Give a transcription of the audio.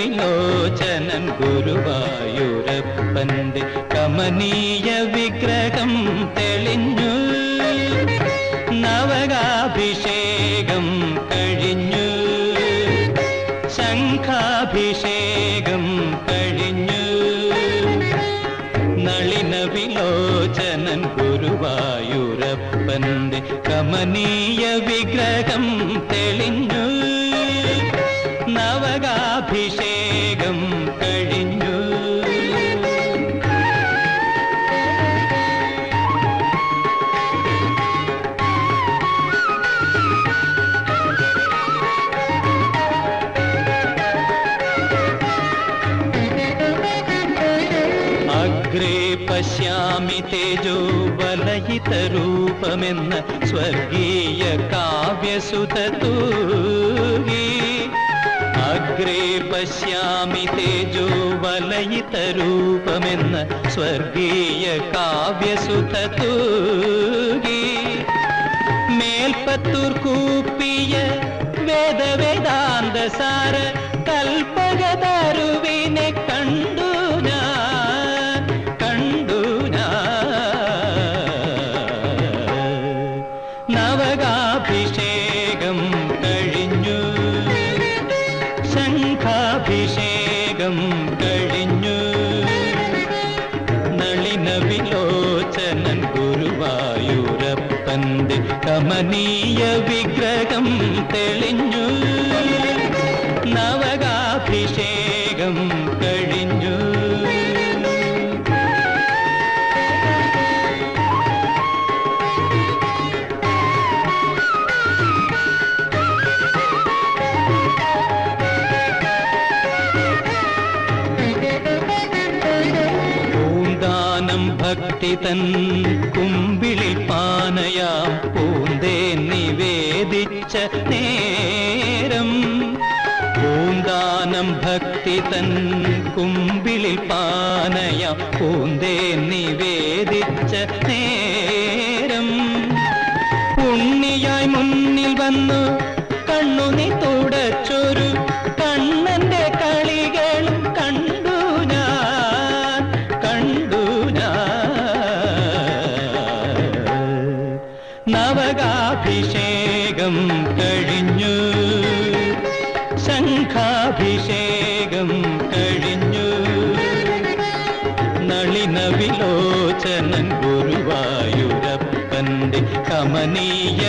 വിലോചനൻ ഗുരുവായൂരപ്പന്റെ കമനീയ വിഗ്രഹം തെളിഞ്ഞു. നവകാഭിഷേകം കഴിഞ്ഞു. ശംഖാഭിഷേകം കഴിഞ്ഞു. നളിന വിലോചനൻ ഗുരുവായൂരപ്പന്റെ കമനീയ വിഗ്രഹം തെളിഞ്ഞു. പശ്യാമി തേജോ വലയിതരൂപമെന്ന സ്വർഗീയ കാവ്യസുതൂകി അഗ്രേ പശ്യാമി തേജോ വലയിതരൂപമെന്ന സ്വർഗീയ കാവ്യസുതൂകി മേൽപ്പത്തൂർ കൂപ്പിയ വേദവേദാന്ത സാര നവകാഭിഷേകം കഴിഞ്ഞു. ശംഖാഭിഷേകം കഴിഞ്ഞു. നളിന വിലോചനൻ ഗുരുവായൂരപ്പന്റെ കമനീയ ഭക്തി തൻ കുമ്പിളിൽ പാനയാം പൂന്തേ നിവേദിച്ച നേരം. പൂന്താനം ഭക്തി തൻ കുമ്പിളിൽ പാനയാം പൂന്തേ നിവേദിച്ച നേരം. കഴിഞ്ഞു. ശംഖാഭിഷേകം കഴിഞ്ഞു. നളിന വിലോചനൻ ഗുരുവായൂരപ്പന്റെ കമനീയ